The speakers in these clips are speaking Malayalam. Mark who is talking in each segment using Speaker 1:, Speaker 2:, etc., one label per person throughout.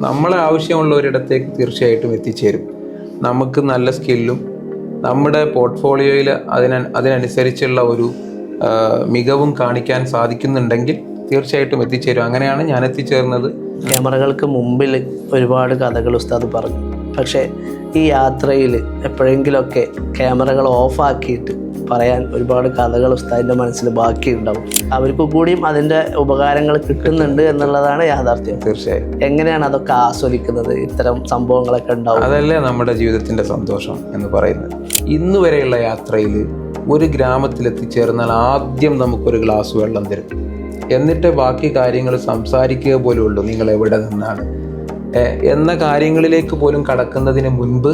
Speaker 1: നമ്മളെ ആവശ്യമുള്ള ഒരിടത്തേക്ക് തീർച്ചയായിട്ടും എത്തിച്ചേരും. നമുക്ക് നല്ല സ്കില്ലും നമ്മുടെ പോർട്ട്ഫോളിയോയിൽ അതിന അതിനനുസരിച്ചുള്ള ഒരു മികവും കാണിക്കാൻ സാധിക്കുന്നുണ്ടെങ്കിൽ തീർച്ചയായിട്ടും എത്തിച്ചേരും. അങ്ങനെയാണ് ഞാൻ എത്തിച്ചേർന്നത്.
Speaker 2: ക്യാമറകൾക്ക് മുമ്പിൽ ഒരുപാട് കഥകൾ ഉസ്താദ് പറഞ്ഞു. പക്ഷേ ഈ യാത്രയിൽ എപ്പോഴെങ്കിലുമൊക്കെ ക്യാമറകൾ ഓഫാക്കിയിട്ട് പറയാൻ ഒരുപാട് കഥകൾ ഉസ്താദിന്റെ മനസ്സിൽ ബാക്കിയുണ്ടാവും. അവർക്ക് കൂടിയും അതിന്റെ ഉപകാരങ്ങൾ കിട്ടുന്നുണ്ട് എന്നുള്ളതാണ് യാഥാർത്ഥ്യം.
Speaker 1: തീർച്ചയായും.
Speaker 2: എങ്ങനെയാണ് അതൊക്കെ ആസ്വദിക്കുന്നത്? ഇത്തരം സംഭവങ്ങളൊക്കെ ഉണ്ടാവും.
Speaker 1: അതല്ലേ നമ്മുടെ ജീവിതത്തിന്റെ സന്തോഷം എന്ന് പറയുന്നത്. ഇന്ന് വരെയുള്ള യാത്രയിൽ ഒരു ഗ്രാമത്തിലെത്തിച്ചേർന്നാൽ ആദ്യം നമുക്കൊരു ഗ്ലാസ് വെള്ളം തരും. എന്നിട്ട് ബാക്കി കാര്യങ്ങൾ സംസാരിക്കുക പോലും ഉള്ളൂ നിങ്ങൾ എവിടെ നിന്നാണ്? എന്ന കാര്യങ്ങളിലേക്ക് പോലും കടക്കുന്നതിന് മുൻപ്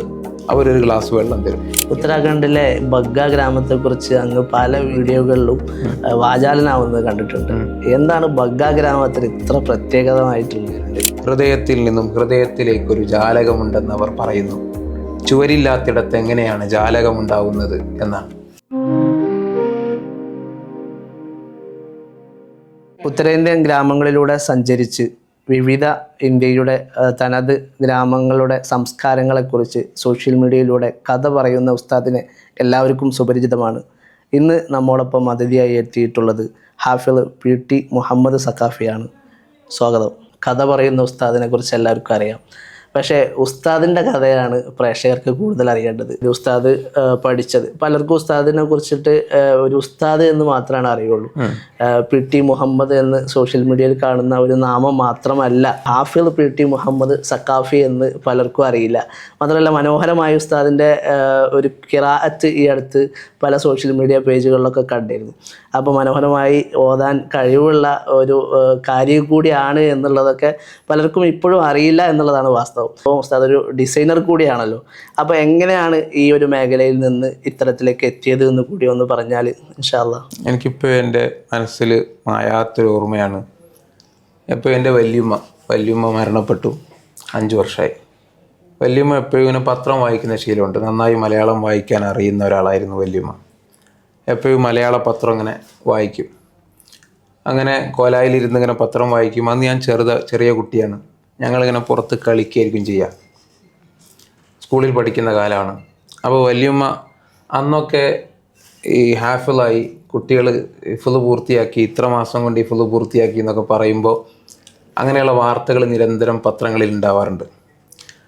Speaker 1: അവരൊരു ഗ്ലാസ് വെള്ളം തരും.
Speaker 2: ഉത്തരാഖണ്ഡിലെ ബഗ്ഗ ഗ്രാമത്തെക്കുറിച്ച് അങ്ങ് പല വീഡിയോകളിലും വാചാലനാവുന്നത് കണ്ടിട്ടുണ്ട്. എന്താണ് ബഗ്ഗ ഗ്രാമത്തിൽ ഇത്ര പ്രത്യേകതമായിട്ടുള്ളത്?
Speaker 1: ഹൃദയത്തിൽ നിന്നും ഹൃദയത്തിലേക്ക് ഒരു ജാലകമുണ്ടെന്ന് അവർ പറയുന്നു. ചുവരില്ലാത്തിടത്ത് എങ്ങനെയാണ് ജാലകമുണ്ടാവുന്നത് എന്നാണ്.
Speaker 2: ഉത്തരേന്ത്യൻ ഗ്രാമങ്ങളിലൂടെ സഞ്ചരിച്ച് വിവിധ ഇന്ത്യയുടെ തനത് ഗ്രാമങ്ങളുടെ സംസ്കാരങ്ങളെക്കുറിച്ച് സോഷ്യൽ മീഡിയയിലൂടെ കഥ പറയുന്ന ഉസ്താദിനെ എല്ലാവർക്കും സുപരിചിതമാണ്. ഇന്ന് നമ്മോടൊപ്പം അതിഥിയായി എത്തിയിട്ടുള്ളത് ഹാഫിൾ പി ടി മുഹമ്മദ് സഖാഫിയാണ്. സ്വാഗതം. കഥ പറയുന്ന ഉസ്താദിനെ കുറിച്ച് എല്ലാവർക്കും അറിയാം. പക്ഷേ ഉസ്താദിന്റെ കഥയാണ് പ്രേക്ഷകർക്ക് കൂടുതൽ അറിയേണ്ടത്. ഒരു ഉസ്താദ് പഠിച്ചത്. പലർക്കും ഉസ്താദിനെ കുറിച്ചിട്ട് ഒരു ഉസ്താദ് എന്ന് മാത്രമാണ് അറിയുള്ളൂ. പി ടി മുഹമ്മദ് എന്ന് സോഷ്യൽ മീഡിയയിൽ കാണുന്ന ഒരു നാമം മാത്രമല്ല ഹാഫിൾ പി ടി മുഹമ്മദ് സക്കാഫി എന്ന് പലർക്കും അറിയില്ല. മാത്രമല്ല മനോഹരമായ ഉസ്താദിന്റെ ഒരു കിറാഅത്ത് ഈ അടുത്ത് പല സോഷ്യൽ മീഡിയ പേജുകളിലൊക്കെ കണ്ടിരുന്നു. അപ്പോൾ മനോഹരമായി ഓതാൻ കഴിവുള്ള ഒരു കാര്യം കൂടിയാണ് എന്നുള്ളതൊക്കെ പലർക്കും ഇപ്പോഴും അറിയില്ല എന്നുള്ളതാണ് വാസ്തവം. അപ്പോൾ ഉസ്താദ് ഒരു ഡിസൈനർ കൂടിയാണല്ലോ. അപ്പോൾ എങ്ങനെയാണ് ഈ ഒരു മേഖലയിൽ നിന്ന് ഇത്തരത്തിലേക്ക് എത്തിയത് എന്ന് കൂടി ഒന്ന് പറഞ്ഞാൽ ഇൻഷാല്ല
Speaker 1: എനിക്കിപ്പോൾ എന്റെ മനസ്സിൽ മായാത്തൊരു ഓർമ്മയാണ്. ഇപ്പോൾ എന്റെ വല്യമ്മ വല്യമ്മ മരണപ്പെട്ടു അഞ്ച് വർഷമായി വല്യമ്മ എപ്പോഴും ഇങ്ങനെ പത്രം വായിക്കുന്ന ശീലമുണ്ട്. നന്നായി മലയാളം വായിക്കാൻ അറിയുന്ന ഒരാളായിരുന്നു വല്യമ്മ. എപ്പോഴും മലയാള പത്രം ഇങ്ങനെ വായിക്കും. അങ്ങനെ കോലായിലിരുന്ന് ഇങ്ങനെ പത്രം വായിക്കും. അന്ന് ഞാൻ ചെറുത ചെറിയ കുട്ടിയാണ്. ഞങ്ങളിങ്ങനെ പുറത്ത് കളിക്കുകയായിരിക്കും ചെയ്യുക. സ്കൂളിൽ പഠിക്കുന്ന കാലമാണ്. അപ്പോൾ വല്യമ്മ അന്നൊക്കെ ഈ ഹാഫിളായി കുട്ടികൾ ഇഫുൾ പൂർത്തിയാക്കി ഇത്ര മാസം കൊണ്ട് ഇഫുൾ പൂർത്തിയാക്കി എന്നൊക്കെ പറയുമ്പോൾ അങ്ങനെയുള്ള വാർത്തകൾ നിരന്തരം പത്രങ്ങളിൽ ഉണ്ടാവാറുണ്ട്.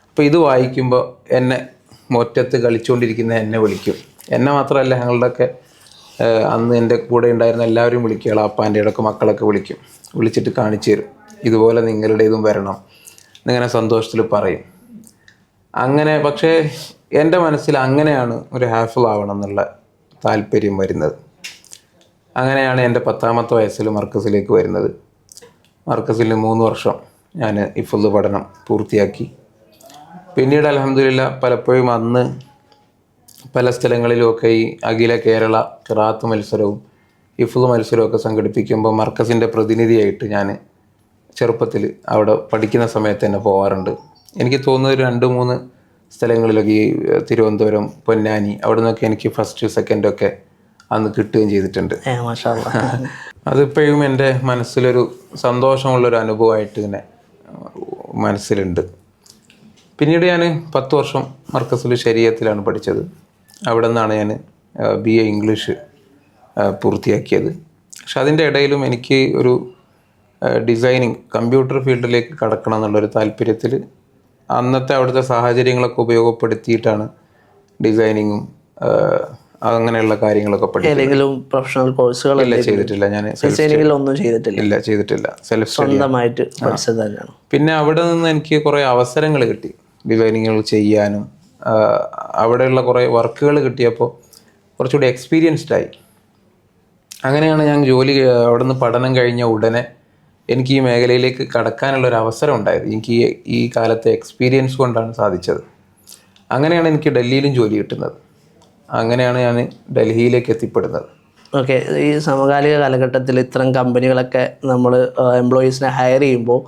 Speaker 1: അപ്പോൾ ഇത് വായിക്കുമ്പോൾ എന്നെ മുറ്റത്ത് കളിച്ചുകൊണ്ടിരിക്കുന്ന എന്നെ വിളിക്കും. എന്നെ മാത്രമല്ല ഞങ്ങളുടെയൊക്കെ അന്ന് എന്റെ കൂടെ ഉണ്ടായിരുന്ന എല്ലാവരും വിളിക്കുക അപ്പാന്റെ ഇടയ്ക്ക് മക്കളൊക്കെ വിളിക്കും. വിളിച്ചിട്ട് കാണിച്ചു തരും. ഇതുപോലെ നിങ്ങളുടേതും വരണം. എന്നിങ്ങനെ സന്തോഷത്തിൽ പറയും. അങ്ങനെ പക്ഷേ എന്റെ മനസ്സിൽ അങ്ങനെയാണ് ഒരു ഹാഫിൾ ആവണം എന്നുള്ള താല്പര്യം വരുന്നത്. അങ്ങനെയാണ് എന്റെ പത്താമത്തെ വയസ്സിൽ മർക്കസിലേക്ക് വരുന്നത്. മർക്കസിൽ മൂന്ന് വർഷം ഞാൻ ഇഫുള്ള് പഠനം പൂർത്തിയാക്കി. പിന്നീട് അലഹമില്ല പലപ്പോഴും അന്ന് പല സ്ഥലങ്ങളിലുമൊക്കെ ഈ അഖില കേരള കിറാത്ത് മത്സരവും ഇഫുൾ ഒക്കെ സംഘടിപ്പിക്കുമ്പോൾ മർക്കസിന്റെ പ്രതിനിധിയായിട്ട് ഞാൻ ചെറുപ്പത്തിൽ അവിടെ പഠിക്കുന്ന സമയത്ത് തന്നെ പോകാറുണ്ട് എനിക്ക് തോന്നുന്നത് രണ്ട് മൂന്ന് സ്ഥലങ്ങളിലൊക്കെ ഈ തിരുവനന്തപുരം പൊന്നാനി അവിടെ നിന്നൊക്കെ എനിക്ക് ഫസ്റ്റ് സെക്കൻഡ് ഒക്കെ അന്ന് കിട്ടുകയും ചെയ്തിട്ടുണ്ട്. അതിപ്പോഴും എന്റെ മനസ്സിലൊരു സന്തോഷമുള്ളൊരു അനുഭവമായിട്ട് ഇങ്ങനെ മനസ്സിലുണ്ട്. പിന്നീട് ഞാൻ പത്ത് വർഷം മർക്കസിൽ ശരീരത്തിലാണ് പഠിച്ചത്. അവിടെ നിന്നാണ് ഞാൻ ബി എ ഇംഗ്ലീഷ് പൂർത്തിയാക്കിയത്. പക്ഷെ അതിന്റെ ഇടയിലും എനിക്ക് ഒരു ഡിസൈനിങ് കമ്പ്യൂട്ടർ ഫീൽഡിലേക്ക് കടക്കണം എന്നുള്ളൊരു താല്പര്യത്തിൽ അന്നത്തെ അവിടുത്തെ സാഹചര്യങ്ങളൊക്കെ ഉപയോഗപ്പെടുത്തിയിട്ടാണ് ഡിസൈനിങ്ങും അങ്ങനെയുള്ള കാര്യങ്ങളൊക്കെ പഠിക്കും
Speaker 2: ഏതെങ്കിലും പ്രൊഫഷണൽ കോഴ്സുകൾ
Speaker 1: ചെയ്തിട്ടില്ല. ഞാൻ
Speaker 2: ഒന്നും ചെയ്തിട്ടില്ല.
Speaker 1: ഇല്ല ചെയ്തിട്ടില്ല. സെൽഫ്
Speaker 2: സ്വന്തമായിട്ട് പഠിച്ചത് തന്നെയാണ്.
Speaker 1: പിന്നെ അവിടെ നിന്ന് എനിക്ക് കുറേ അവസരങ്ങൾ കിട്ടി. ഡിസൈനിങ്ങുകൾ ചെയ്യാനും അവിടെയുള്ള കുറേ വർക്കുകൾ കിട്ടിയപ്പോൾ കുറച്ചുകൂടി എക്സ്പീരിയൻസ്ഡ് ആയി. അങ്ങനെയാണ് ഞാൻ ജോലി അവിടെ നിന്ന് പഠനം കഴിഞ്ഞ ഉടനെ എനിക്ക് ഈ മേഖലയിലേക്ക് കടക്കാനുള്ള ഒരു അവസരം ഉണ്ടായത്. എനിക്ക് ഈ കാലത്തെ എക്സ്പീരിയൻസ് കൊണ്ടാണ് സാധിച്ചത്. അങ്ങനെയാണ് എനിക്ക് ഡൽഹിയിലും ജോലി കിട്ടുന്നത്. അങ്ങനെയാണ് ഞാൻ ഡൽഹിയിലേക്ക് എത്തിപ്പെടുന്നത്.
Speaker 2: ഓക്കെ ഈ സമകാലിക കാലഘട്ടത്തിൽ ഇത്തരം കമ്പനികളൊക്കെ നമ്മൾ എംപ്ലോയീസിനെ ഹയർ ചെയ്യുമ്പോൾ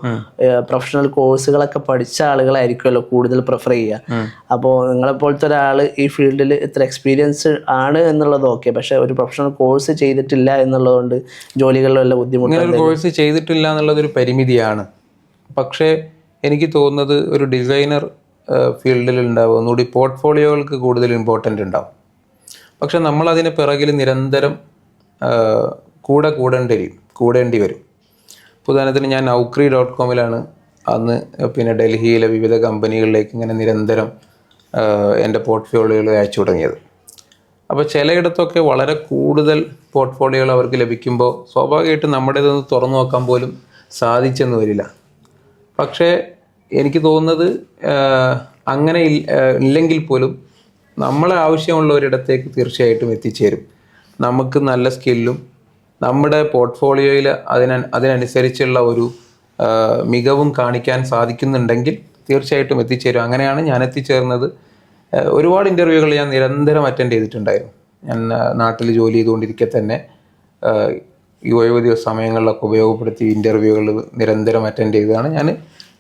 Speaker 2: പ്രൊഫഷണൽ കോഴ്സുകളൊക്കെ പഠിച്ച ആളുകളായിരിക്കുമല്ലോ കൂടുതൽ പ്രിഫർ ചെയ്യുക. അപ്പോൾ നിങ്ങളെപ്പോലത്തെ ഒരാൾ ഈ ഫീൽഡിൽ ഇത്ര എക്സ്പീരിയൻസ് ആണ് എന്നുള്ളത് ഓക്കെ പക്ഷെ ഒരു പ്രൊഫഷണൽ കോഴ്സ് ചെയ്തിട്ടില്ല എന്നുള്ളതുകൊണ്ട് ജോലികളിൽ വല്ല ബുദ്ധിമുട്ട്
Speaker 1: കോഴ്സ് ചെയ്തിട്ടില്ല എന്നുള്ളത് ഒരു പരിമിതിയാണ്. പക്ഷേ എനിക്ക് തോന്നുന്നത് ഒരു ഡിസൈനർ ഫീൽഡിൽ ഉണ്ടാവും. ഒന്നുകൂടി പോർട്ട്ഫോളിയോകൾക്ക് കൂടുതൽ ഇമ്പോർട്ടന്റ് ഉണ്ടാവും. പക്ഷെ നമ്മളതിന് പിറകിൽ നിരന്തരം കൂടെ കൂടേണ്ടി വരും കൂടേണ്ടി വരും. ഇപ്പോൾ ഉദാഹരണത്തിന് ഞാൻ നൗക്രി ഡോട്ട് കോമിലാണ് അന്ന് പിന്നെ ഡൽഹിയിലെ വിവിധ കമ്പനികളിലേക്ക് ഇങ്ങനെ നിരന്തരം എന്റെ പോർട്ട്ഫോളിയോകൾ അയച്ചു തുടങ്ങിയത്. അപ്പോൾ ചിലയിടത്തൊക്കെ വളരെ കൂടുതൽ പോർട്ട്ഫോളിയോകൾ അവർക്ക് ലഭിക്കുമ്പോൾ സ്വാഭാവികമായിട്ടും നമ്മുടേതൊന്ന് തുറന്നു നോക്കാൻ പോലും സാധിച്ചെന്ന് വരില്ല. പക്ഷേ എനിക്ക് തോന്നുന്നത് അങ്ങനെ ഇല്ലെങ്കിൽ പോലും നമ്മളെ ആവശ്യമുള്ള ഒരിടത്തേക്ക് തീർച്ചയായിട്ടും എത്തിച്ചേരും. നമുക്ക് നല്ല സ്കില്ലും നമ്മുടെ പോർട്ട്ഫോളിയോയിൽ അതിന അതിനനുസരിച്ചുള്ള ഒരു മികവും കാണിക്കാൻ സാധിക്കുന്നുണ്ടെങ്കിൽ തീർച്ചയായിട്ടും എത്തിച്ചേരും. അങ്ങനെയാണ് ഞാൻ എത്തിച്ചേർന്നത് ഒരുപാട് ഇന്റർവ്യൂകൾ ഞാൻ നിരന്തരം അറ്റൻഡ് ചെയ്തിട്ടുണ്ടായിരുന്നു. ഞാൻ നാട്ടിൽ ജോലി ചെയ്തുകൊണ്ടിരിക്കെ തന്നെ ഈ ഒഴിവ് സമയങ്ങളിലൊക്കെ ഉപയോഗപ്പെടുത്തി ഇന്റർവ്യൂകൾ നിരന്തരം അറ്റൻഡ് ചെയ്താണ് ഞാൻ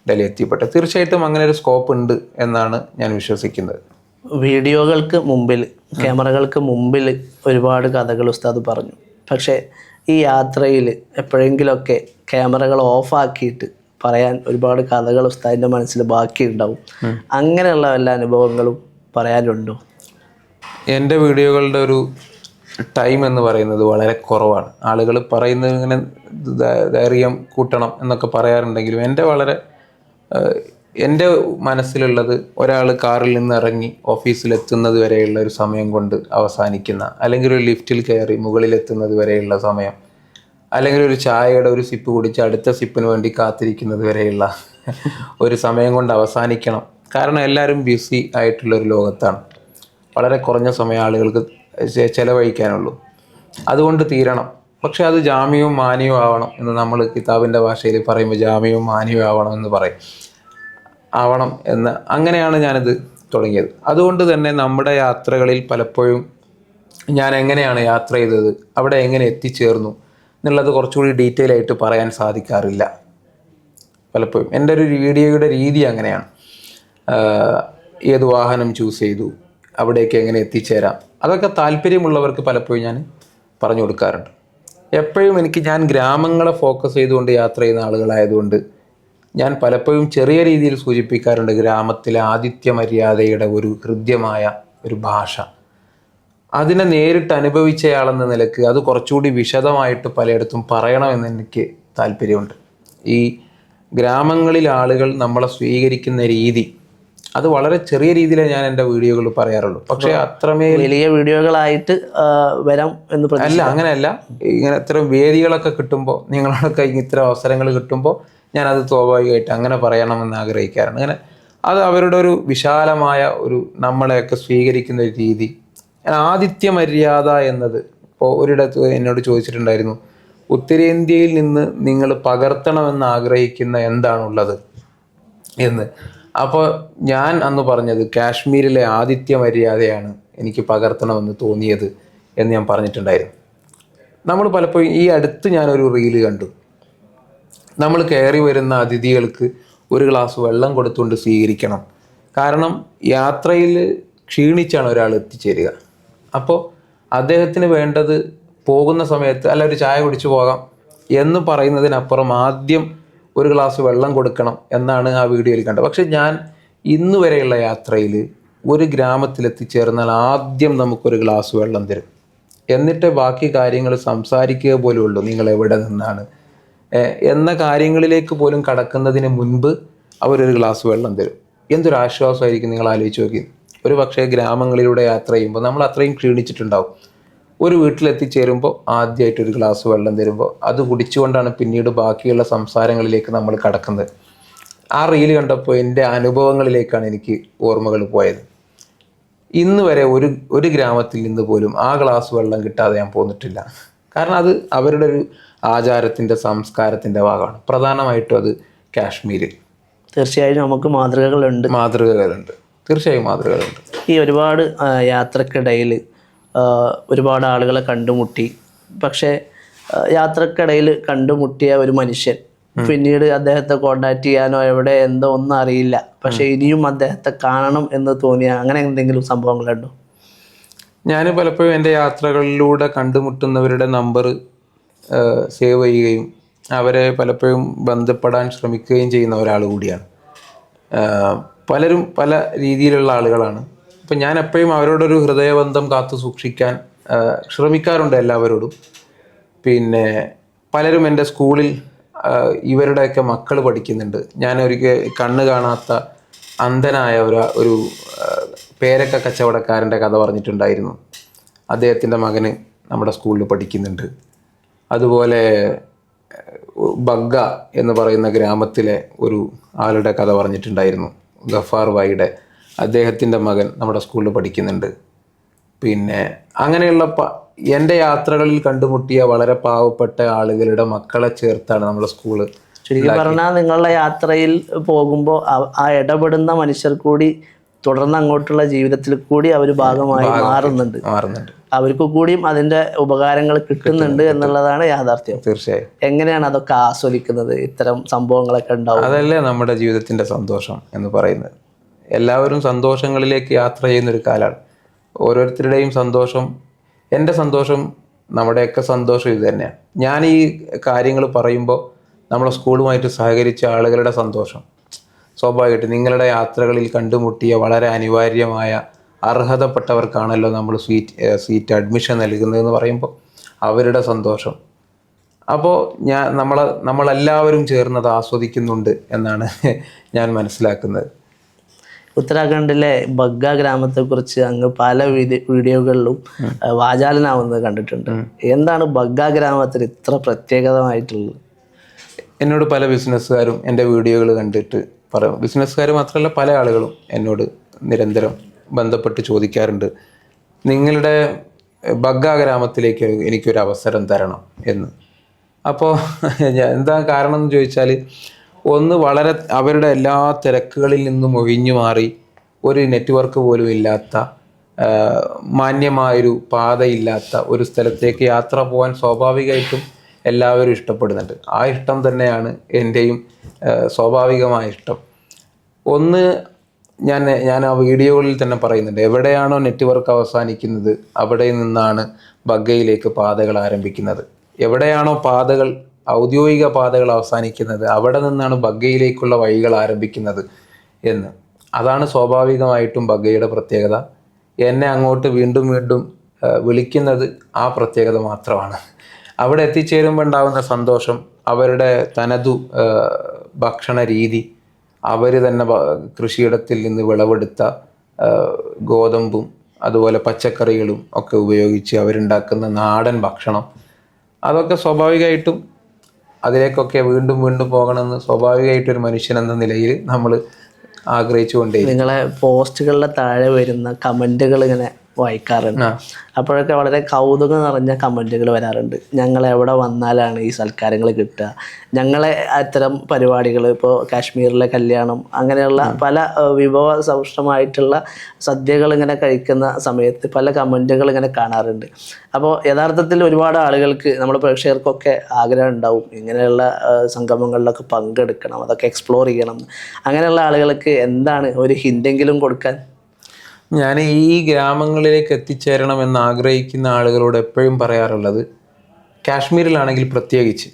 Speaker 1: ഡൽഹി എത്തിപ്പെട്ടത്. തീർച്ചയായിട്ടും അങ്ങനെ ഒരു സ്കോപ്പ് ഉണ്ട് എന്നാണ് ഞാൻ വിശ്വസിക്കുന്നത്.
Speaker 2: വീഡിയോകൾക്ക് മുമ്പിൽ ക്യാമറകൾക്ക് മുമ്പിൽ ഒരുപാട് കഥകൾ ഉസ്താദ് പറഞ്ഞു. പക്ഷേ ഈ യാത്രയിൽ എപ്പോഴെങ്കിലുമൊക്കെ ക്യാമറകൾ ഓഫാക്കിയിട്ട് പറയാൻ ഒരുപാട് കഥകൾ ഉസ്താദിന്റെ മനസ്സിൽ ബാക്കിയുണ്ടാവും. അങ്ങനെയുള്ള എല്ലാ അനുഭവങ്ങളും പറയാനുണ്ടോ?
Speaker 1: എന്റെ വീഡിയോകളുടെ ഒരു ടൈം എന്ന് പറയുന്നത് വളരെ കുറവാണ്. ആളുകൾ പറയുന്നത് ഇങ്ങനെ കൂട്ടണം എന്നൊക്കെ പറയാറുണ്ടെങ്കിലും എന്റെ വളരെ എന്റെ മനസ്സിലുള്ളത് ഒരാൾ കാറിൽ നിന്ന് ഇറങ്ങി ഓഫീസിലെത്തുന്നത് വരെയുള്ള ഒരു സമയം കൊണ്ട് അവസാനിക്കുന്ന അല്ലെങ്കിൽ ഒരു ലിഫ്റ്റിൽ കയറി മുകളിലെത്തുന്നത് വരെയുള്ള സമയം അല്ലെങ്കിൽ ഒരു ചായയുടെ ഒരു സിപ്പ് കുടിച്ച് അടുത്ത സിപ്പിന് വേണ്ടി കാത്തിരിക്കുന്നത് വരെയുള്ള ഒരു സമയം കൊണ്ട് അവസാനിക്കണം. കാരണം എല്ലാവരും ബിസി ആയിട്ടുള്ള ഒരു ലോകത്താണ്. വളരെ കുറഞ്ഞ സമയം ആളുകൾക്ക് ചിലവഴിക്കാനുള്ളൂ. അതുകൊണ്ട് തീരണം. പക്ഷെ അത് ജാമ്യവും മാന്യവും ആവണം എന്ന് നമ്മൾ കിതാബിന്റെ ഭാഷയിൽ പറയുമ്പോൾ ജാമ്യവും മാന്യവും ആവണം എന്ന് പറയും. ആവണം എന്ന് അങ്ങനെയാണ് ഞാനിത് തുടങ്ങിയത്. അതുകൊണ്ട് തന്നെ നമ്മുടെ യാത്രകളിൽ പലപ്പോഴും ഞാൻ എങ്ങനെയാണ് യാത്ര ചെയ്തത് അവിടെ എങ്ങനെ എത്തിച്ചേർന്നു എന്നുള്ളത് കുറച്ചുകൂടി ഡീറ്റെയിൽ ആയിട്ട് പറയാൻ സാധിക്കാറില്ല. പലപ്പോഴും. എന്റെ ഒരു വീഡിയോയുടെ രീതി അങ്ങനെയാണ്. ഏത് വാഹനം ചൂസ് ചെയ്തു അവിടേക്ക് എങ്ങനെ എത്തിച്ചേരാം അതൊക്കെ താല്പര്യമുള്ളവർക്ക് പലപ്പോഴും ഞാൻ പറഞ്ഞു കൊടുക്കാറുണ്ട്. എപ്പോഴും എനിക്ക് ഞാൻ ഗ്രാമങ്ങളെ ഫോക്കസ് ചെയ്തുകൊണ്ട് യാത്ര ചെയ്യുന്ന ആളുകളായതുകൊണ്ട് ഞാൻ പലപ്പോഴും ചെറിയ രീതിയിൽ സൂചിപ്പിക്കാറുണ്ട് ഗ്രാമത്തിലെ ആദിത്യ മര്യാദയുടെ ഒരു ഹൃദ്യമായ ഒരു ഭാഷ. അതിനെ നേരിട്ട് അനുഭവിച്ചയാളെന്ന നിലയ്ക്ക് അത് കുറച്ചുകൂടി വിശദമായിട്ട് പലയിടത്തും പറയണമെന്ന് എനിക്ക് താല്പര്യമുണ്ട്. ഈ ഗ്രാമങ്ങളിൽ ആളുകൾ നമ്മളെ സ്വീകരിക്കുന്ന രീതി അത് വളരെ ചെറിയ രീതിയിലേ ഞാൻ എന്റെ വീഡിയോകളിൽ പറയാറുള്ളൂ. പക്ഷേ അത്രമേൽ
Speaker 2: വലിയ വീഡിയോകളായിട്ട് വരാം എന്ന്
Speaker 1: അല്ല അങ്ങനെയല്ല. ഇങ്ങനെ ഇത്തരം വേദികളൊക്കെ കിട്ടുമ്പോൾ നിങ്ങളൊക്കെ ഇത്തരം അവസരങ്ങൾ കിട്ടുമ്പോൾ ഞാനത് സ്വാഭാവികമായിട്ട് അങ്ങനെ പറയണമെന്ന് ആഗ്രഹിക്കാറുണ്ട്. അങ്ങനെ അത് അവരുടെ ഒരു വിശാലമായ ഒരു നമ്മളെയൊക്കെ സ്വീകരിക്കുന്ന ഒരു രീതി. ആതിഥ്യ മര്യാദ എന്നത് ഇപ്പോൾ ഒരിടത്ത് എന്നോട് ചോദിച്ചിട്ടുണ്ടായിരുന്നു ഉത്തരേന്ത്യയിൽ നിന്ന് നിങ്ങൾ പകർത്തണമെന്ന് ആഗ്രഹിക്കുന്ന എന്താണുള്ളത്? എന്ന്. അപ്പോൾ ഞാൻ അന്ന് പറഞ്ഞത് കാശ്മീരിലെ ആതിഥ്യ മര്യാദയാണ് എനിക്ക് പകർത്തണമെന്ന് തോന്നിയത് എന്ന് ഞാൻ പറഞ്ഞിട്ടുണ്ടായിരുന്നു. നമ്മൾ പലപ്പോഴും ഈ അടുത്ത് ഞാനൊരു റീൽ കണ്ടു. നമ്മൾ കയറി വരുന്ന അതിഥികൾക്ക് ഒരു ഗ്ലാസ് വെള്ളം കൊടുത്തുകൊണ്ട് സ്വീകരിക്കണം. കാരണം യാത്രയിൽ ക്ഷീണിച്ചാണ് ഒരാൾ എത്തിച്ചേരുക. അപ്പോൾ അദ്ദേഹത്തിന് വേണ്ടത് പോകുന്ന സമയത്ത് അല്ല ഒരു ചായ കുടിച്ചു പോകാം എന്ന് പറയുന്നതിനപ്പുറം ആദ്യം ഒരു ഗ്ലാസ് വെള്ളം കൊടുക്കണം എന്നാണ് ആ വീഡിയോയിൽ കണ്ടത്. പക്ഷെ ഞാൻ ഇന്ന് വരെയുള്ള യാത്രയിൽ ഒരു ഗ്രാമത്തിലെത്തിച്ചേർന്നാൽ ആദ്യം നമുക്കൊരു ഗ്ലാസ് വെള്ളം തരും. എന്നിട്ട് ബാക്കി കാര്യങ്ങൾ സംസാരിക്കുക പോലും ഉള്ളൂ നിങ്ങൾ എവിടെ നിന്നാണ് എന്ന കാര്യങ്ങളിലേക്ക് പോലും കടക്കുന്നതിന് മുൻപ് അവരൊരു ഗ്ലാസ് വെള്ളം തരും. എന്തൊരു ആശ്വാസമായിരിക്കും നിങ്ങൾ ആലോചിച്ച് നോക്കി. ഒരു പക്ഷേ ഗ്രാമങ്ങളിലൂടെ യാത്ര ചെയ്യുമ്പോൾ നമ്മൾ അത്രയും ക്ഷീണിച്ചിട്ടുണ്ടാവും. ഒരു വീട്ടിലെത്തിച്ചേരുമ്പോൾ ആദ്യമായിട്ട് ഒരു ഗ്ലാസ് വെള്ളം തരുമ്പോൾ അത് കുടിച്ചുകൊണ്ടാണ് പിന്നീട് ബാക്കിയുള്ള സംസാരങ്ങളിലേക്ക് നമ്മൾ കടക്കുന്നത്. ആ റീൽ കണ്ടപ്പോൾ എന്റെ അനുഭവങ്ങളിലേക്കാണ് എനിക്ക് ഓർമ്മകൾ പോയത്. ഇന്ന് വരെ ഒരു ഒരു ഗ്രാമത്തിൽ നിന്ന് പോലും ആ ഗ്ലാസ് വെള്ളം കിട്ടാതെ ഞാൻ പോന്നിട്ടില്ല. കാരണം അത് അവരുടെ ഒരു ആചാരത്തിന്റെ സംസ്കാരത്തിന്റെ ഭാഗമാണ്. പ്രധാനമായിട്ടും അത് കാശ്മീരിൽ
Speaker 2: തീർച്ചയായും നമുക്ക് മാതൃകകളുണ്ട്.
Speaker 1: മാതൃകകളുണ്ട്. തീർച്ചയായും മാതൃകകളുണ്ട്.
Speaker 2: ഈ ഒരുപാട് യാത്രക്കിടയിൽ ഒരുപാട് ആളുകളെ കണ്ടുമുട്ടി. പക്ഷേ യാത്രക്കിടയിൽ കണ്ടുമുട്ടിയ ഒരു മനുഷ്യൻ പിന്നീട് അദ്ദേഹത്തെ കോണ്ടാക്ട് ചെയ്യാനോ എവിടെ എന്തോ ഒന്നും അറിയില്ല. പക്ഷെ ഇനിയും അദ്ദേഹത്തെ കാണണം എന്ന് തോന്നിയ അങ്ങനെ എന്തെങ്കിലും സംഭവങ്ങളുണ്ടോ?
Speaker 1: ഞാൻ പലപ്പോഴും എന്റെ യാത്രകളിലൂടെ കണ്ടുമുട്ടുന്നവരുടെ നമ്പർ സേവ് ചെയ്യുകയും അവരെ പലപ്പോഴും ബന്ധപ്പെടാൻ ശ്രമിക്കുകയും ചെയ്യുന്ന ഒരാൾ കൂടിയാണ്. പലരും പല രീതിയിലുള്ള ആളുകളാണ്. അപ്പം ഞാൻ എപ്പോഴും അവരോടൊരു ഹൃദയബന്ധം കാത്തു സൂക്ഷിക്കാൻ ശ്രമിക്കാറുണ്ട് എല്ലാവരോടും. പിന്നെ പലരും എന്റെ സ്കൂളിൽ ഇവരുടെയൊക്കെ മക്കൾ പഠിക്കുന്നുണ്ട്. ഞാൻ ഒരിക്കൽ കണ്ണ് കാണാത്ത അന്ധനായ ഒരു ഒരു പേരക്ക കച്ചവടക്കാരന്റെ കഥ പറഞ്ഞിട്ടുണ്ടായിരുന്നു. അദ്ദേഹത്തിന്റെ മകന് നമ്മുടെ സ്കൂളിൽ പഠിക്കുന്നുണ്ട്. അതുപോലെ ബഗ്ഗ എന്ന് പറയുന്ന ഗ്രാമത്തിലെ ഒരു ആളുടെ കഥ പറഞ്ഞിട്ടുണ്ടായിരുന്നു. ഗഫാർ വായിയുടെ അദ്ദേഹത്തിന്റെ മകൻ നമ്മുടെ സ്കൂളിൽ പഠിക്കുന്നുണ്ട്. പിന്നെ അങ്ങനെയുള്ള പ എന്റെ യാത്രകളിൽ കണ്ടുമുട്ടിയ വളരെ പാവപ്പെട്ട ആളുകളുടെ മക്കളെ ചേർത്താണ് നമ്മുടെ സ്കൂൾ
Speaker 2: ശരിക്കും പറഞ്ഞാൽ നിങ്ങളുടെ യാത്രയിൽ പോകുമ്പോൾ ആ ഇടപെടുന്ന മനുഷ്യർ കൂടി തുടർന്ന് അങ്ങോട്ടുള്ള ജീവിതത്തിൽ കൂടി അവർ ഭാഗമായി മാറുന്നുണ്ട്.
Speaker 1: മാറുന്നുണ്ട്.
Speaker 2: അവർക്ക് കൂടിയും അതിന്റെ ഉപകാരങ്ങൾ കിട്ടുന്നുണ്ട് എന്നുള്ളതാണ് യാഥാർത്ഥ്യം.
Speaker 1: തീർച്ചയായും.
Speaker 2: എങ്ങനെയാണ് അതൊക്കെ ആസ്വദിക്കുന്നത്? ഇത്തരം സംഭവങ്ങളൊക്കെ ഉണ്ടാവും.
Speaker 1: അതല്ലേ നമ്മുടെ ജീവിതത്തിന്റെ സന്തോഷം എന്ന് പറയുന്നത്. എല്ലാവരും സന്തോഷങ്ങളിലേക്ക് യാത്ര ചെയ്യുന്ന ഒരു കാലാണ്. ഓരോരുത്തരുടെയും സന്തോഷം എന്റെ സന്തോഷം നമ്മുടെയൊക്കെ സന്തോഷം ഇത് തന്നെയാണ്. ഞാൻ ഈ കാര്യങ്ങൾ പറയുമ്പോൾ നമ്മളെ സ്കൂളുമായിട്ട് സഹകരിച്ച ആളുകളുടെ സന്തോഷം. സ്വാഭാവികമായിട്ട് നിങ്ങളുടെ യാത്രകളിൽ കണ്ടുമുട്ടിയ വളരെ അനിവാര്യമായ അർഹതപ്പെട്ടവർക്കാണല്ലോ നമ്മൾ സീറ്റ് സീറ്റ് അഡ്മിഷൻ നൽകുന്നതെന്ന് പറയുമ്പോൾ അവരുടെ സന്തോഷം. അപ്പോൾ ഞാൻ നമ്മൾ നമ്മളെല്ലാവരും ചേർന്നത് ആസ്വദിക്കുന്നുണ്ട് എന്നാണ് ഞാൻ മനസ്സിലാക്കുന്നത്.
Speaker 2: ഉത്തരാഖണ്ഡിലെ ബഗ്ഗ ഗ്രാമത്തെക്കുറിച്ച് അങ്ങ് പല വീഡിയോകളിലും വാചാലനാവുന്നത് കണ്ടിട്ടുണ്ട്. എന്താണ് ബഗ്ഗ ഗ്രാമത്തിൽ ഇത്ര പ്രത്യേകതമായിട്ടുള്ളത്?
Speaker 1: എന്നോട് പല ബിസിനസ്സുകാരും എന്റെ വീഡിയോകൾ കണ്ടിട്ട് പറയും. ബിസിനസ്സുകാർ മാത്രമല്ല പല ആളുകളും എന്നോട് നിരന്തരം ബന്ധപ്പെട്ട് ചോദിക്കാറുണ്ട്. നിങ്ങളുടെ ബഗ്ഗ ഗ്രാമത്തിലേക്ക് എനിക്കൊരു അവസരം തരണം എന്ന്. അപ്പോൾ എന്താ കാരണം എന്ന് ചോദിച്ചാൽ ഒന്ന് വളരെ അവരുടെ എല്ലാ തിരക്കുകളിൽ നിന്നും ഒഴിഞ്ഞു മാറി ഒരു നെറ്റ്വർക്ക് പോലും ഇല്ലാത്ത മാന്യമായൊരു പാതയില്ലാത്ത ഒരു സ്ഥലത്തേക്ക് യാത്ര പോകാൻ സ്വാഭാവികമായിട്ടും എല്ലാവരും ഇഷ്ടപ്പെടുന്നുണ്ട്. ആ ഇഷ്ടം തന്നെയാണ് എന്റെയും സ്വാഭാവികമായ ഇഷ്ടം. ഒന്ന് ഞാൻ ഞാൻ ആ വീഡിയോകളിൽ തന്നെ പറയുന്നുണ്ട്. എവിടെയാണോ നെറ്റ്വർക്ക് അവസാനിക്കുന്നത് അവിടെ നിന്നാണ് ബഗ്ഗയിലേക്ക് പാതകൾ ആരംഭിക്കുന്നത്. എവിടെയാണോ പാതകൾ ഔദ്യോഗിക പാതകൾ അവസാനിക്കുന്നത് അവിടെ നിന്നാണ് ബഗ്ഗയിലേക്കുള്ള വഴികൾ ആരംഭിക്കുന്നത് എന്ന്. അതാണ് സ്വാഭാവികമായിട്ടും ബഗ്ഗയുടെ പ്രത്യേകത. എന്നെ അങ്ങോട്ട് വീണ്ടും വീണ്ടും വിളിക്കുന്നത് ആ പ്രത്യേകത മാത്രമാണ്. അവിടെ എത്തിച്ചേരുമ്പോൾ ഉണ്ടാകുന്ന സന്തോഷം അവരുടെ തനതു ഭക്ഷണ രീതി അവർ തന്നെ കൃഷിയിടത്തിൽ നിന്ന് വിളവെടുത്ത ഗോതമ്പും അതുപോലെ പച്ചക്കറികളും ഒക്കെ ഉപയോഗിച്ച് അവരുണ്ടാക്കുന്ന നാടൻ ഭക്ഷണം. അതൊക്കെ സ്വാഭാവികമായിട്ടും അതിലേക്കൊക്കെ വീണ്ടും വീണ്ടും പോകണമെന്ന് സ്വാഭാവികമായിട്ട് ഒരു മനുഷ്യൻ എന്ന നിലയിൽ നമ്മൾ ആഗ്രഹിച്ചുകൊണ്ടേ
Speaker 2: നിങ്ങളെ പോസ്റ്റുകളുടെ താഴെ വരുന്ന കമന്റുകൾ ഇങ്ങനെ വായിക്കാറുണ്ട്. അപ്പോഴൊക്കെ വളരെ കൗതുകം നിറഞ്ഞ കമന്റുകൾ വരാറുണ്ട്. ഞങ്ങൾ എവിടെ വന്നാലാണ് ഈ സൽക്കാരങ്ങൾ കിട്ടുക. ഞങ്ങളെ അത്തരം പരിപാടികൾ ഇപ്പോൾ കാശ്മീരിലെ കല്യാണം അങ്ങനെയുള്ള പല വിഭവ സൗഷ്ടമായിട്ടുള്ള സദ്യകൾ ഇങ്ങനെ കഴിക്കുന്ന സമയത്ത് പല കമന്റുകൾ ഇങ്ങനെ കാണാറുണ്ട്. അപ്പോൾ യഥാർത്ഥത്തിൽ ഒരുപാട് ആളുകൾക്ക് നമ്മുടെ പ്രേക്ഷകർക്കൊക്കെ ആഗ്രഹം ഉണ്ടാവും. ഇങ്ങനെയുള്ള സംഗമങ്ങളിലൊക്കെ പങ്കെടുക്കണം അതൊക്കെ എക്സ്പ്ലോർ ചെയ്യണം. അങ്ങനെയുള്ള ആളുകൾക്ക് എന്താണ് ഒരു ഹിൻഡെങ്കിലും കൊടുക്കാൻ?
Speaker 1: ഞാൻ ഈ ഗ്രാമങ്ങളിലേക്ക് എത്തിച്ചേരണമെന്ന് ആഗ്രഹിക്കുന്ന ആളുകളോട് എപ്പോഴും പറയാറുള്ളത് കാശ്മീരിലാണെങ്കിൽ പ്രത്യേകിച്ച്.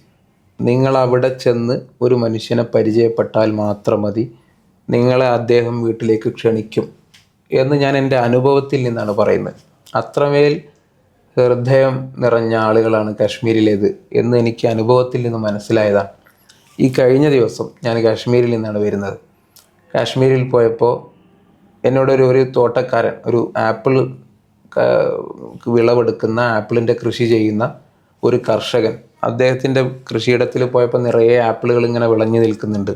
Speaker 1: നിങ്ങൾ അവിടെ ചെന്ന് ഒരു മനുഷ്യനെ പരിചയപ്പെട്ടാൽ മാത്രം മതി. നിങ്ങളെ അദ്ദേഹം വീട്ടിലേക്ക് ക്ഷണിക്കും എന്ന് ഞാൻ എന്റെ അനുഭവത്തിൽ നിന്നാണ് പറയുന്നത്. അത്രമേൽ ഹൃദയം നിറഞ്ഞ ആളുകളാണ് കാശ്മീരിലേത് എന്ന് എനിക്ക് അനുഭവത്തിൽ നിന്ന് മനസ്സിലായതാണ്. ഈ കഴിഞ്ഞ ദിവസം ഞാൻ കാശ്മീരിൽ നിന്നാണ് വരുന്നത്. കാശ്മീരിൽ പോയപ്പോൾ എന്നോടൊരു ഒരു തോട്ടക്കാരൻ ഒരു ആപ്പിൾ വിളവെടുക്കുന്ന ആപ്പിളിന്റെ കൃഷി ചെയ്യുന്ന ഒരു കർഷകൻ. അദ്ദേഹത്തിന്റെ കൃഷിയിടത്തിൽ പോയപ്പോൾ നിറയെ ആപ്പിളുകൾ ഇങ്ങനെ വിളഞ്ഞു നിൽക്കുന്നുണ്ട്.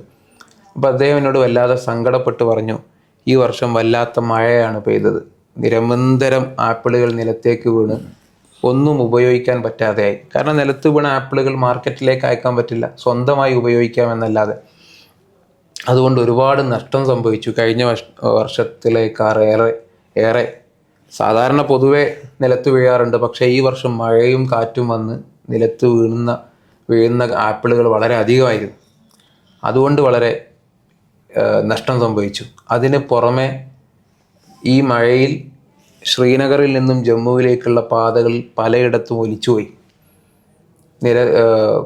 Speaker 1: അപ്പോൾ അദ്ദേഹം എന്നോട് വല്ലാതെ സങ്കടപ്പെട്ട് പറഞ്ഞു ഈ വർഷം വല്ലാത്ത മഴയാണ് പെയ്തത്. നിരന്തരം ആപ്പിളുകൾ നിലത്തേക്ക് വീണ് ഒന്നും ഉപയോഗിക്കാൻ പറ്റാതെയായി. കാരണം നിലത്ത് വീണ ആപ്പിളുകൾ മാർക്കറ്റിലേക്ക് അയക്കാൻ പറ്റില്ല. സ്വന്തമായി ഉപയോഗിക്കാമെന്നല്ലാതെ. അതുകൊണ്ട് ഒരുപാട് നഷ്ടം സംഭവിച്ചു. കഴിഞ്ഞ വർഷ- വർഷത്തിലേക്കാർ ഏറെ ഏറെ സാധാരണ പൊതുവെ നിലത്ത് വീഴാറുണ്ട്. പക്ഷേ ഈ വർഷം മഴയും കാറ്റും വന്ന് നിലത്ത് വീഴുന്ന വീഴുന്ന ആപ്പിളുകൾ വളരെ അധികമായിരുന്നു. അതുകൊണ്ട് വളരെ നഷ്ടം സംഭവിച്ചു. അതിന് പുറമെ ഈ മഴയിൽ ശ്രീനഗറിൽ നിന്നും ജമ്മുവിലേക്കുള്ള പാതകൾ പലയിടത്തും ഒലിച്ചുപോയി. നിര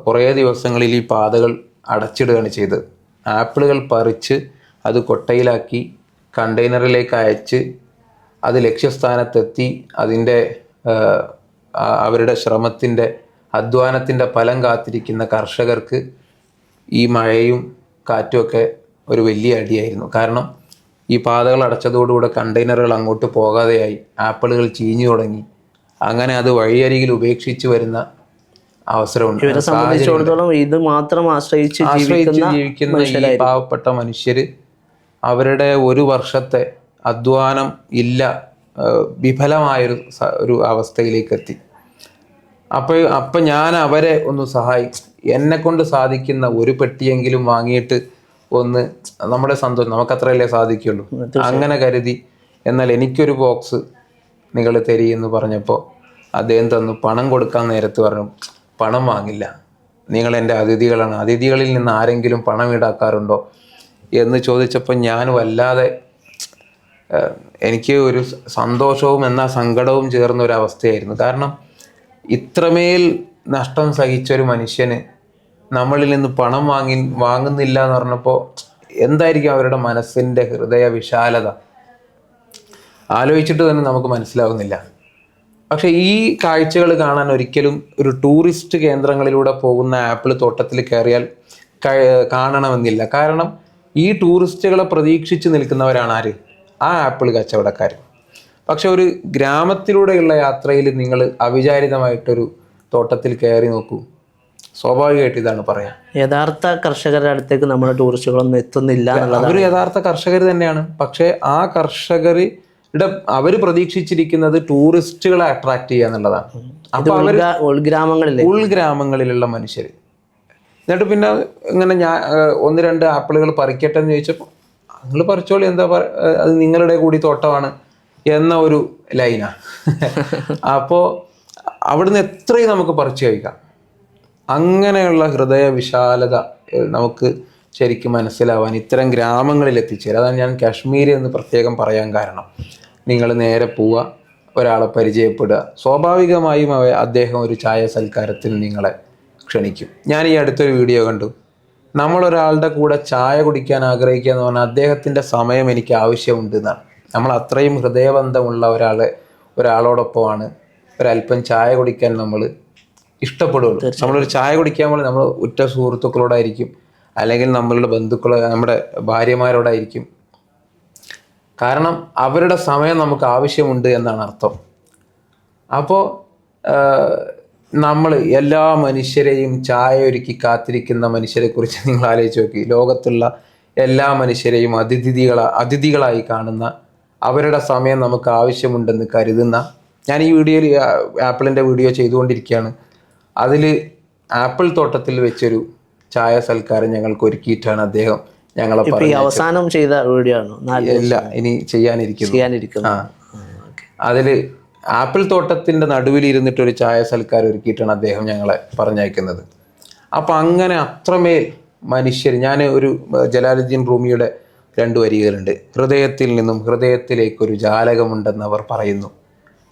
Speaker 1: കുറേ ദിവസങ്ങളിൽ ഈ പാതകൾ അടച്ചിടുകയാണ് ചെയ്തത്. ആപ്പിളുകൾ പറിച്ച് അത് കൊട്ടയിലാക്കി കണ്ടെയ്നറിലേക്ക് അയച്ച് അത് ലക്ഷ്യസ്ഥാനത്തെത്തി അതിന്റെ അവരുടെ ശ്രമത്തിന്റെ അധ്വാനത്തിന്റെ ഫലം കാത്തിരിക്കുന്ന കർഷകർക്ക് ഈ മഴയും കാറ്റുമൊക്കെ ഒരു വലിയ അടിയായിരുന്നു. കാരണം ഈ പാതകൾ അടച്ചതോടുകൂടെ കണ്ടെയ്നറുകൾ അങ്ങോട്ട് പോകാതെയായി ആപ്പിളുകൾ ചീഞ്ഞു തുടങ്ങി. അങ്ങനെ അത് വഴിയരികിൽ ഉപേക്ഷിച്ച് വരുന്ന അവസരമുണ്ട്.
Speaker 2: ഇവരെ സംബന്ധിച്ചിടത്തോളം ഇത് മാത്രം ആശ്രയിച്ച് ജീവിക്കുന്ന
Speaker 1: ഈ പാവപ്പെട്ട മനുഷ്യർ അവരുടെ ഒരു വർഷത്തെ അധ്വാനം ഇല്ല വിഫലമായൊരു ഒരു അവസ്ഥയിലേക്ക് എത്തി അപ്പോൾ അപ്പം ഞാൻ അവരെ ഒന്ന് സഹായിക്കും എന്നെ കൊണ്ട് സാധിക്കുന്ന ഒരു പെട്ടിയെങ്കിലും വാങ്ങിയിട്ട് ഒന്ന് നമ്മുടെ സന്തോഷം നമുക്കത്രയല്ലേ സാധിക്കുള്ളൂ. അങ്ങനെ കരുതി എന്നാൽ എനിക്കൊരു ബോക്സ് നിങ്ങൾ തരി എന്ന് പറഞ്ഞപ്പോൾ അദ്ദേഹം തന്നു പണം കൊടുക്കാൻ നേരത്ത് പറഞ്ഞു പണം വാങ്ങില്ല. നിങ്ങൾ എന്റെ അതിഥികളാണ്. അതിഥികളിൽ നിന്ന് ആരെങ്കിലും പണം ഈടാക്കാറുണ്ടോ എന്ന് ചോദിച്ചപ്പോൾ ഞാൻ വല്ലാതെ എനിക്ക് ഒരു സന്തോഷവും എന്നാൽ സങ്കടവും ചേർന്ന ഒരു അവസ്ഥയായിരുന്നു. കാരണം ഇത്രമേൽ നഷ്ടം സഹിച്ച ഒരു മനുഷ്യന് നമ്മളിൽ നിന്ന് പണം വാങ്ങി വാങ്ങുന്നില്ല എന്ന് പറഞ്ഞപ്പോൾ എന്തായിരിക്കും അവരുടെ മനസ്സിന്റെ ഹൃദയ വിശാലത? ആലോചിച്ചിട്ട് തന്നെ നമുക്ക് മനസ്സിലാവുന്നില്ല. പക്ഷെ ഈ കാഴ്ചകൾ കാണാൻ ഒരിക്കലും ഒരു ടൂറിസ്റ്റ് കേന്ദ്രങ്ങളിലൂടെ പോകുന്ന ആപ്പിൾ തോട്ടത്തിൽ കയറിയാൽ കാണണമെന്നില്ല. കാരണം ഈ ടൂറിസ്റ്റുകളെ പ്രതീക്ഷിച്ച് നിൽക്കുന്നവരാണ് ആര്? ആ ആപ്പിൾ കച്ചവടക്കാർ പക്ഷെ ഒരു ഗ്രാമത്തിലൂടെയുള്ള യാത്രയിൽ നിങ്ങൾ അവിചാരിതമായിട്ടൊരു തോട്ടത്തിൽ കയറി നോക്കൂ. സ്വാഭാവികമായിട്ട് ഇതാണ് പറയാം.
Speaker 2: യഥാർത്ഥ കർഷകരുടെ അടുത്തേക്ക് നമ്മുടെ ടൂറിസ്റ്റുകളൊന്നും എത്തുന്നില്ല
Speaker 1: അവർ യഥാർത്ഥ കർഷകർ തന്നെയാണ്. പക്ഷേ ആ കർഷകരുടെ അവർ പ്രതീക്ഷിച്ചിരിക്കുന്നത് ടൂറിസ്റ്റുകളെ അട്രാക്ട് ചെയ്യുക എന്നുള്ളതാണ്. അപ്പൊ അവർ
Speaker 2: ഉൾഗ്രാമങ്ങളിൽ ഉൾഗ്രാമങ്ങളിലെ.
Speaker 1: ഉൾഗ്രാമങ്ങളിലുള്ള മനുഷ്യർ എന്നിട്ട് പിന്നെ ഇങ്ങനെ ഞാൻ ഒന്ന് രണ്ട് ആപ്പിളുകൾ പറിക്കട്ടെ എന്ന് ചോദിച്ചപ്പോൾ നിങ്ങൾ പറിച്ചോളി എന്താ പറ അത് നിങ്ങളുടെ കൂടി തോട്ടമാണ് എന്ന ഒരു ലൈനാ. അപ്പോൾ അവിടുന്ന് എത്രയും നമുക്ക് പറിച്ചു കഴിക്കാം. അങ്ങനെയുള്ള ഹൃദയ വിശാലത നമുക്ക് ശരിക്കും മനസ്സിലാവാൻ ഇത്തരം ഗ്രാമങ്ങളിൽ എത്തിച്ചേരും. അതാണ് ഞാൻ കാശ്മീർ എന്ന് പ്രത്യേകം പറയാൻ കാരണം. നിങ്ങൾ നേരെ പോവുക ഒരാളെ പരിചയപ്പെടുക. സ്വാഭാവികമായും അവ അദ്ദേഹം ഒരു ചായ സൽക്കാരത്തിന് നിങ്ങളെ ക്ഷണിക്കും. ഞാൻ ഈ അടുത്തൊരു വീഡിയോ കണ്ടു. നമ്മളൊരാളുടെ കൂടെ ചായ കുടിക്കാൻ ആഗ്രഹിക്കുക എന്ന് പറഞ്ഞാൽ അദ്ദേഹത്തിന്റെ സമയം എനിക്ക് ആവശ്യമുണ്ട് എന്നാണ് നമ്മൾ അത്രയും ഹൃദയബന്ധമുള്ള ഒരാളെ ഒരാളോടൊപ്പമാണ്. ഒരല്പം ചായ കുടിക്കാൻ നമ്മൾ ഇഷ്ടപ്പെടുള്ളൂ. നമ്മളൊരു ചായ കുടിക്കാൻ പോലെ നമ്മൾ ഉറ്റ സുഹൃത്തുക്കളോടായിരിക്കും. അല്ലെങ്കിൽ നമ്മളുടെ ബന്ധുക്കളോ നമ്മുടെ ഭാര്യമാരോടായിരിക്കും. കാരണം അവരുടെ സമയം നമുക്ക് ആവശ്യമുണ്ട് എന്നാണ് അർത്ഥം. അപ്പോൾ നമ്മൾ എല്ലാ മനുഷ്യരെയും ചായ ഒരുക്കി കാത്തിരിക്കുന്ന മനുഷ്യരെ കുറിച്ച് നിങ്ങൾ ആലോചിച്ച് നോക്കി. ലോകത്തുള്ള എല്ലാ മനുഷ്യരെയും അതിഥികള അതിഥികളായി കാണുന്ന അവരുടെ സമയം നമുക്ക് ആവശ്യമുണ്ടെന്ന് കരുതുന്ന ഞാൻ ഈ വീഡിയോയിൽ ആപ്പിളിന്റെ വീഡിയോ ചെയ്തുകൊണ്ടിരിക്കുകയാണ്. അതിൽ ആപ്പിൾ തോട്ടത്തിൽ വെച്ചൊരു ചായ സൽക്കാരം ഞങ്ങൾക്ക് ഒരുക്കിയിട്ടാണ് അദ്ദേഹം ഞങ്ങളെ
Speaker 2: ഈ അവസാനം ചെയ്ത വീഡിയോ ആണ്?
Speaker 1: ഇല്ല ഇനി ചെയ്യാനിരിക്കുന്നു.
Speaker 2: ചെയ്യാനിരിക്കുന്നു.
Speaker 1: ആ. അതിൽ ആപ്പിൾ തോട്ടത്തിന്റെ നടുവിൽ ഇരുന്നിട്ട് ഒരു ചായ സൽക്കാരം ഒരുക്കിയിട്ടാണ് അദ്ദേഹം ഞങ്ങളെ പറഞ്ഞയക്കുന്നത്. അപ്പൊ അങ്ങനെ അത്രമേൽ മനുഷ്യർ ഞാൻ ഒരു ജലാലുദ്ദീൻ റൂമിയുടെ രണ്ടു വരികളുണ്ട് ഹൃദയത്തിൽ നിന്നും ഹൃദയത്തിലേക്കൊരു ജാലകമുണ്ടെന്ന് അവർ പറയുന്നു.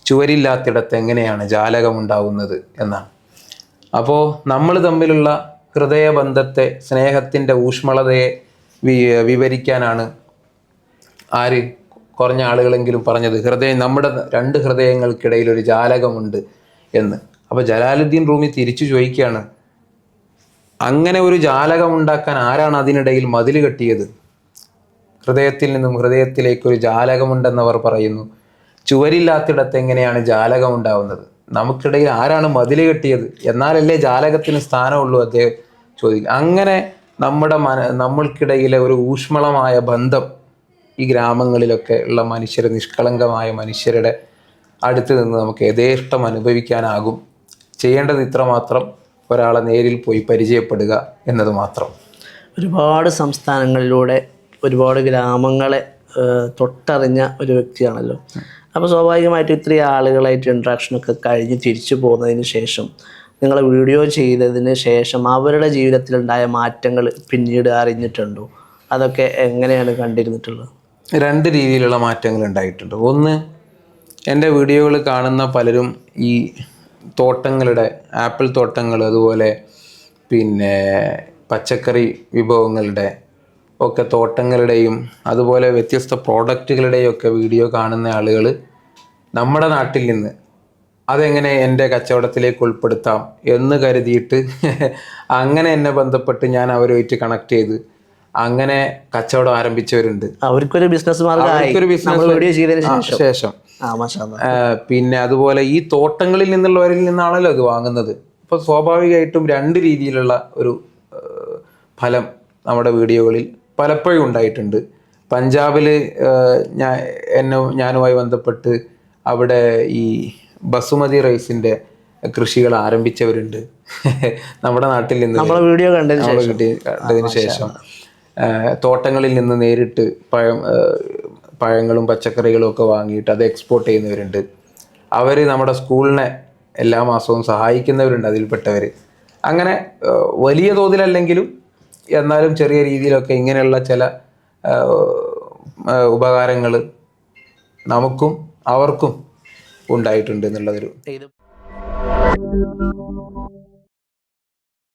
Speaker 1: ചുവരില്ലാത്തിടത്ത് എങ്ങനെയാണ് ജാലകമുണ്ടാവുന്നത് എന്നാണ്. അപ്പോൾ നമ്മൾ തമ്മിലുള്ള ഹൃദയബന്ധത്തെ സ്നേഹത്തിന്റെ ഊഷ്മളതയെ വിവരിക്കാനാണ്. ആര് കുറഞ്ഞ ആളുകളെങ്കിലും പറഞ്ഞത്. ഹൃദയം നമ്മുടെ രണ്ട് ഹൃദയങ്ങൾക്കിടയിൽ ഒരു ജാലകമുണ്ട് എന്ന്. അപ്പോൾ ജലാലുദ്ദീൻ റൂമി തിരിച്ചു ചോദിക്കുകയാണ് അങ്ങനെ ഒരു ജാലകം ഉണ്ടാക്കാൻ ആരാണ് അതിനിടയിൽ മതിൽ കെട്ടിയത്? ഹൃദയത്തിൽ നിന്നും ഹൃദയത്തിലേക്ക് ഒരു ജാലകമുണ്ടെന്നവർ പറയുന്നു ചുവരില്ലാത്തിടത്ത് എങ്ങനെയാണ് ജാലകം ഉണ്ടാവുന്നത്? നമുക്കിടയിൽ ആരാണ് മതിൽ കെട്ടിയത്? എന്നാലല്ലേ ജാലകത്തിന് സ്ഥാനമുള്ളൂ? അദ്ദേഹം ചോദിക്കും. അങ്ങനെ നമ്മുടെ മന നമ്മൾക്കിടയിലെ ഒരു ഊഷ്മളമായ ബന്ധം ഈ ഗ്രാമങ്ങളിലൊക്കെ ഉള്ള മനുഷ്യർ നിഷ്കളങ്കമായ മനുഷ്യരുടെ അടുത്ത് നിന്ന് നമുക്ക് യഥേഷ്ടം അനുഭവിക്കാനാകും. ചെയ്യേണ്ടത് ഇത്രമാത്രം ഒരാളെ നേരിൽ പോയി പരിചയപ്പെടുക എന്നത് മാത്രം.
Speaker 2: ഒരുപാട് സംസ്ഥാനങ്ങളിലൂടെ ഒരുപാട് ഗ്രാമങ്ങളെ തൊട്ടറിഞ്ഞ ഒരു വ്യക്തിയാണല്ലോ. അപ്പോൾ സ്വാഭാവികമായിട്ടും ഇത്രയും ആളുകളായിട്ട് ഇൻട്രാക്ഷനൊക്കെ കഴിഞ്ഞ് തിരിച്ചു പോകുന്നതിന് ശേഷം നിങ്ങൾ വീഡിയോ ചെയ്തതിന് ശേഷം അവരുടെ ജീവിതത്തിലുണ്ടായ മാറ്റങ്ങൾ പിന്നീട് അറിഞ്ഞിട്ടുണ്ടോ? അതൊക്കെ എങ്ങനെയാണ് കണ്ടിരുന്നിട്ടുള്ളത്?
Speaker 1: രണ്ട് രീതിയിലുള്ള മാറ്റങ്ങൾ ഉണ്ടായിട്ടുണ്ട്. ഒന്ന് എന്റെ വീഡിയോകൾ കാണുന്ന പലരും ഈ തോട്ടങ്ങളുടെ ആപ്പിൾ തോട്ടങ്ങൾ അതുപോലെ പിന്നെ പച്ചക്കറി വിഭവങ്ങളുടെ ഒക്കെ തോട്ടങ്ങളുടെയും അതുപോലെ വ്യത്യസ്ത പ്രോഡക്റ്റുകളുടെയും ഒക്കെ വീഡിയോ കാണുന്ന ആളുകൾ നമ്മുടെ നാട്ടിൽ നിന്ന് അതെങ്ങനെ എന്റെ കച്ചവടത്തിലേക്ക് ഉൾപ്പെടുത്താം എന്ന് കരുതിയിട്ട് അങ്ങനെ എന്നെ ബന്ധപ്പെട്ട് ഞാൻ അവരുമായിട്ട് കണക്ട് ചെയ്ത്. അങ്ങനെ കച്ചവടം ആരംഭിച്ചവരുണ്ട്.
Speaker 2: അവർക്കൊരു ബിസിനസ്
Speaker 1: അവർക്കൊരു
Speaker 2: ശേഷം.
Speaker 1: പിന്നെ അതുപോലെ ഈ തോട്ടങ്ങളിൽ നിന്നുള്ളവരിൽ നിന്നാണല്ലോ ഇത് വാങ്ങുന്നത്. അപ്പോൾ സ്വാഭാവികമായിട്ടും രണ്ട് രീതിയിലുള്ള ഒരു ഫലം നമ്മുടെ വീഡിയോകളിൽ പലപ്പോഴും ഉണ്ടായിട്ടുണ്ട്. പഞ്ചാബിൽ ഞാൻ എന്നെ ഞാനുമായി ബന്ധപ്പെട്ട് അവിടെ ഈ ബസുമതി റൈസിന്റെ കൃഷികൾ ആരംഭിച്ചവരുണ്ട്. നമ്മുടെ നാട്ടിൽ നിന്ന്
Speaker 2: വീഡിയോ കണ്ടതിന് ശേഷം.
Speaker 1: തോട്ടങ്ങളിൽ നിന്ന് നേരിട്ട് പഴം പഴങ്ങളും പച്ചക്കറികളും ഒക്കെ വാങ്ങിയിട്ട് അത് എക്സ്പോർട്ട് ചെയ്യുന്നവരുണ്ട്. അവർ നമ്മുടെ സ്കൂളിനെ എല്ലാ മാസവും സഹായിക്കുന്നവരുണ്ട് അതിൽപ്പെട്ടവർ അങ്ങനെ വലിയ തോതിലല്ലെങ്കിലും എന്നാലും ചെറിയ രീതിയിലൊക്കെ ഇങ്ങനെയുള്ള ചില ഉപകാരങ്ങൾ നമുക്കും അവർക്കും ഉണ്ടായിട്ടുണ്ട് എന്നുള്ളതൊരു